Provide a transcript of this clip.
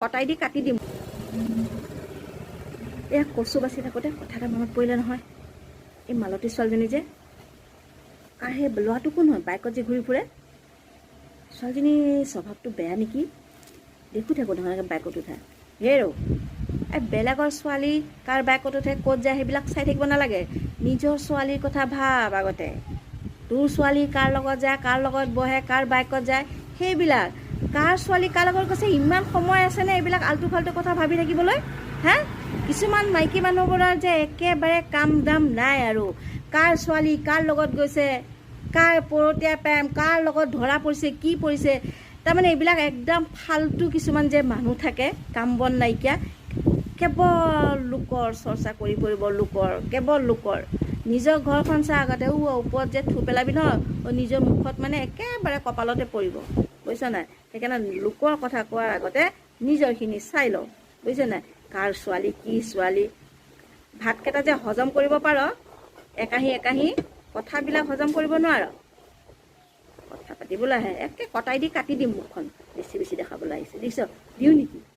কটাই দি কাটি দিম। এয়া কচু বাচি থাকোঁতে কথা এটা মনত পৰিলে নহয়। এই মালতী ছোৱালীজনী যে আৰু সেই ল'ৰাটো কোন হয় বাইকত যে ঘূৰি ফুৰে। ছোৱালীজনী স্বভাৱটো বেয়া নেকি? দেখো থাকোঁ নহয় বাইকত উঠা। হেৰৌ, এই বেলেগৰ ছোৱালী কাৰ বাইকত উঠে, ক'ত যায় সেইবিলাক চাই থাকিব নালাগে। নিজৰ ছোৱালীৰ কথা ভাব আগতে। তোৰ ছোৱালী কাৰ লগত যায়, কাৰ লগত বহে, কাৰ বাইকত যায় সেইবিলাক। কাৰ ছোৱালী কাৰ লগত গৈছে ইমান সময় আছেনে এইবিলাক আল্টু ফাল্টু কথা ভাবি থাকিবলৈ? হা? কিছুমান মাইকী মানুহবোৰৰ যে একেবাৰে কাম দাম নাই আৰু। কাৰ ছোৱালী কাৰ লগত গৈছে কাৰ পৰতীয়া প্ৰেম কাৰ লগত ধৰা পৰিছে, কি পৰিছে? তাৰমানে এইবিলাক একদম ফাল্টু কিছুমান যে মানুহ থাকে, কাম বন নাইকিয়া, কেৱল লোকৰ চৰ্চা কৰি পৰিব লোকৰ, কেৱল লোকৰ। নিজৰ ঘৰখন চা আগতে ও ওপৰত যে থু পেলাবি ন নিজৰ মুখত মানে একেবাৰে কপালতে পৰিব। বুজিছ নাই? সেইকাৰণে লোকৰ কথা কোৱাৰ আগতে নিজৰখিনি চাই লওঁ। বুজিছ নাই? কাৰ ছোৱালী কি ছোৱালী? ভাতকেইটা যে হজম কৰিব পাৰ একাহী একাহী কথাবিলাক হজম কৰিব নোৱাৰ। কথা পাতিবলৈ আহে। একে কটাই দি কাটি দিম মুখখন। বেছি বেছি দেখাবলৈ আহিছে। দেখিছ? দিওঁ নেকি?